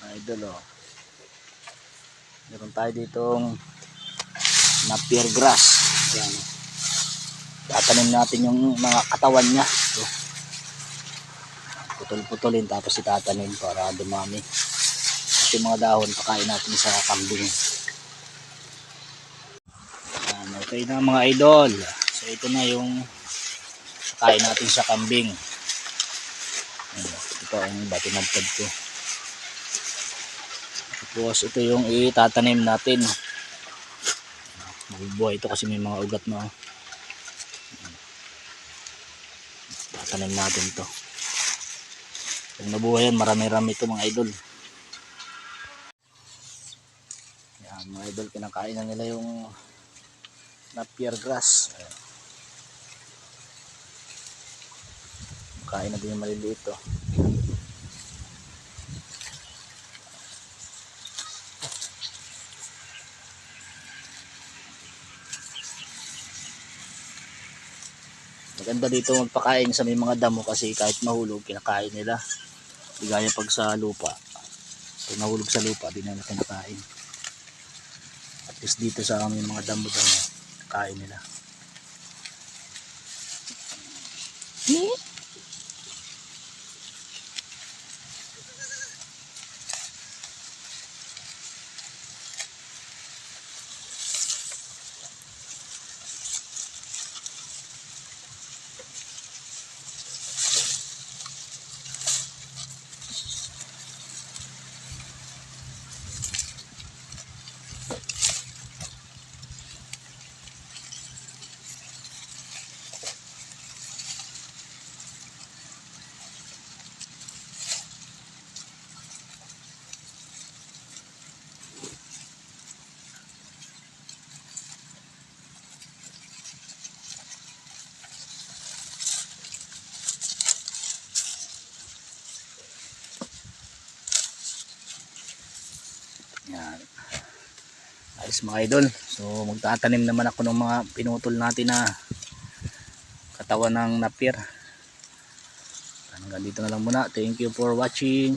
Idol oh. Meron tayo ditong napier grass. Yan. Tatanim natin yung mga katawan niya. Ito. Putol-putulin tapos itatanim para dumami. At yung mga dahon pakain natin sa kambing. Yan, okay na mga idol. So ito na yung kain natin sa kambing. Yan, ito ang batinagtad ko. Tapos ito yung itatanim natin. Mabubuhay ito kasi may mga ugat na. oh. Tatanim natin to. Pag nabuhay yan, marami-rami ito mga idol. Yan, mga idol, kinakain na nila yung napier grass. Ayan. Kain na din yung maliliit to. Maganda dito magpakain sa may mga damo kasi kahit mahulog, kinakain nila. Di pag sa lupa. Pag nahulog sa lupa, di nila kinakain. At least dito sa aming mga damo-damo, kain nila. Yan. Ayos mga idol. So magtatanim naman ako ng mga pinutol natin na katawan ng napier. Hanggang dito na lang muna. Thank you for watching.